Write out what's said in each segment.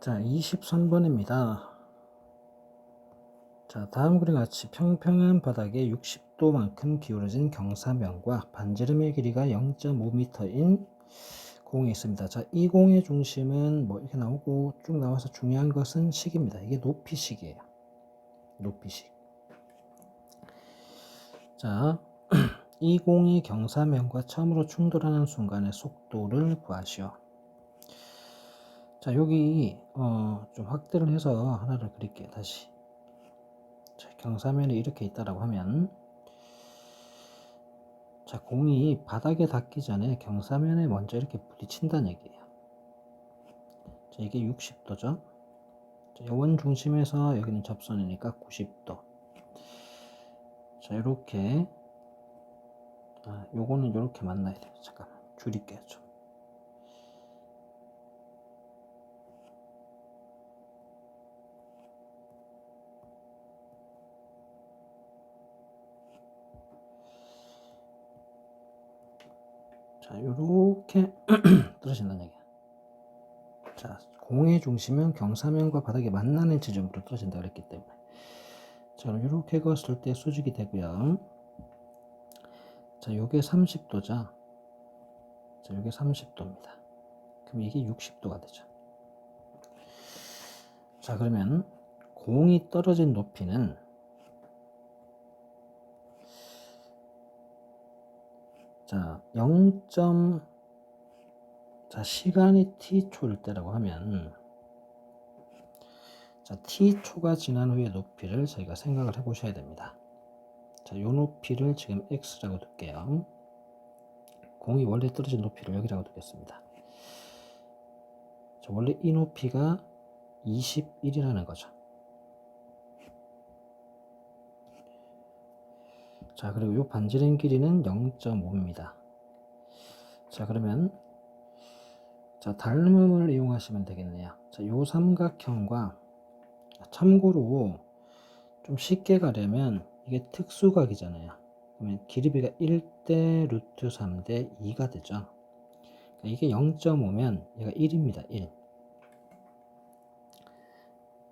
자, 23번입니다. 자, 다음 그림 같이 평평한 바닥에 60도만큼 기울어진 경사면과 반지름의 길이가 0.5m인 공이 있습니다. 자, 이 공의 중심은 뭐 이렇게 나오고 쭉 나와서 중요한 것은 식입니다. 이게 높이식이에요. 높이식. 자, 이 공이 경사면과 처음으로 충돌하는 순간의 속도를 구하시오. 자, 여기 어, 좀 확대를 해서 하나를 그릴게요. 다시. 자, 경사면이 이렇게 있다라고 하면 자, 공이 바닥에 닿기 전에 경사면에 먼저 이렇게 부딪힌다는 얘기예요. 자, 이게 60도죠. 자, 원 중심에서 여기는 접선이니까 90도. 자, 이렇게 아, 요거는 이렇게 만나야 돼요. 잠깐만 줄일게요 좀. 자, 요렇게 떨어진다는 얘기야. 자, 공의 중심은 경사면과 바닥이 만나는 지점으로 떨어진다 그랬기 때문에. 자, 그럼 이렇게 그었을 때 수직이 되고요. 자, 요게 30도죠. 자, 요게 30도입니다. 그럼 이게 60도가 되죠. 자, 그러면 공이 떨어진 높이는 자, 0. 자, 시간이 t초일 때라고 하면 자, t초가 지난 후의 높이를 저희가 생각을 해 보셔야 됩니다. 자, 요 높이를 지금 x라고 둘게요. 공이 원래 떨어진 높이를 여기라고 두겠습니다. 자, 원래 이 높이가 21이라는 거죠. 자, 그리고 요 반지름 길이는 0.5입니다. 자, 그러면 자, 닮음을 이용하시면 되겠네요. 자, 요 삼각형과 참고로 좀 쉽게 가려면 이게 특수각이잖아요. 그러면 길이비가 1대 루트 3대 2가 되죠. 그러니까 이게 0.5면 얘가 1입니다. 1.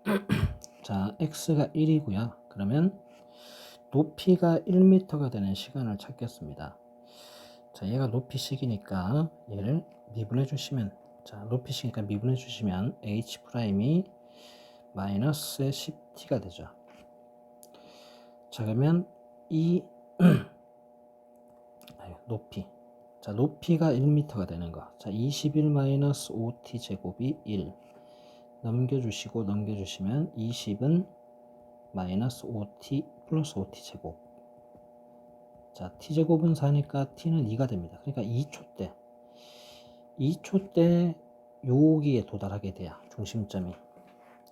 자, x가 1이고요. 그러면 높이가 1m가 되는 시간을 찾겠습니다. 자, 얘가 높이식이니까 얘를 미분해 주시면 자, 높이식이니까 미분해 주시면 h 프라임이 마이너스 10t가 되죠. 자, 그러면 이 높이 자, 높이가 1m가 되는 거. 자, 21 마이너스 5t 제곱이 1 넘겨 주시고 넘겨 주시면 20은 마이너스 5t 플러스 5t 제곱. 자 t제곱은 4니까 t는 2가 됩니다. 그러니까 2초 때. 2초 때 여기에 도달하게 돼야 중심점이.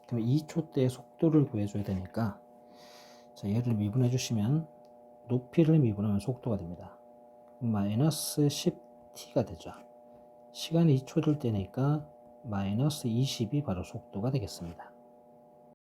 그럼 2초 때 속도를 구해줘야 되니까 자 얘를 미분해 주시면 높이를 미분하면 속도가 됩니다. 마이너스 10t가 되죠. 시간이 2초 될 때니까 마이너스 20이 바로 속도가 되겠습니다